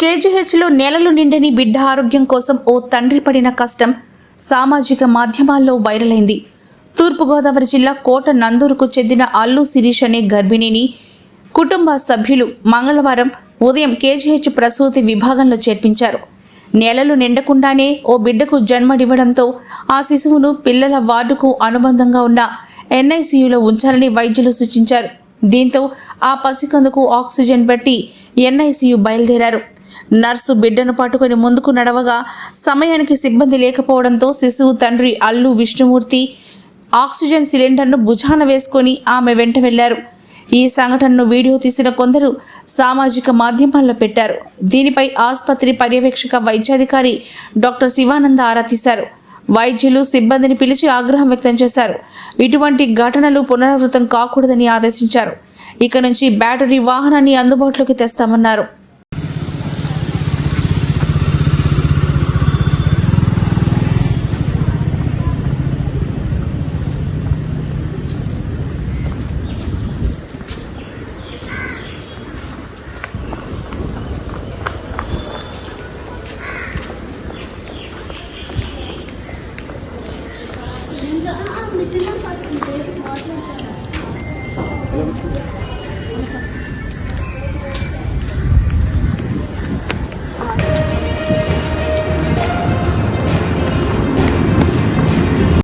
కేజీహెచ్లో నెలలు నిండని బిడ్డ ఆరోగ్యం కోసం ఓ తండ్రి పడిన కష్టం సామాజిక మాధ్యమాల్లో వైరల్ అయింది తూర్పుగోదావరి జిల్లా కోట నందూరుకు చెందిన అల్లు శిరీష్ అనే గర్భిణిని కుటుంబ సభ్యులు మంగళవారం ఉదయం కేజీహెచ్ ప్రసూతి విభాగంలో చేర్పించారు. నెలలు నిండకుండానే ఓ బిడ్డకు జన్మనివ్వడంతో ఆ శిశువును పిల్లల వార్డుకు అనుబంధంగా ఉన్న ఎన్ఐసీయూలో ఉంచాలని వైద్యులు సూచించారు. దీంతో ఆ పసికందుకు ఆక్సిజన్ పెట్టి ఎన్ఐసీయు బయలుదేరారు. నర్సు బిడ్డను పట్టుకొని ముందుకు నడవగా సమయానికి సిబ్బంది లేకపోవడంతో శిశువు తండ్రి అల్లు విష్ణుమూర్తి ఆక్సిజన్ సిలిండర్ను భుజాన వేసుకొని ఆమె వెంట వెళ్ళారు ఈ సంఘటనను వీడియో తీసిన కొందరు సామాజిక మాధ్యమాల్లో పెట్టారు. దీనిపై ఆసుపత్రి పర్యవేక్షక వైద్యాధికారి డాక్టర్ శివానంద ఆరా తీశారు. వైద్యులు సిబ్బందిని పిలిచి ఆగ్రహం వ్యక్తం చేశారు. ఇటువంటి ఘటనలు పునరావృతం కాకూడదని ఆదేశించారు. ఇక నుంచి బ్యాటరీ వాహనాన్ని అందుబాటులోకి తెస్తామన్నారు. Thank you.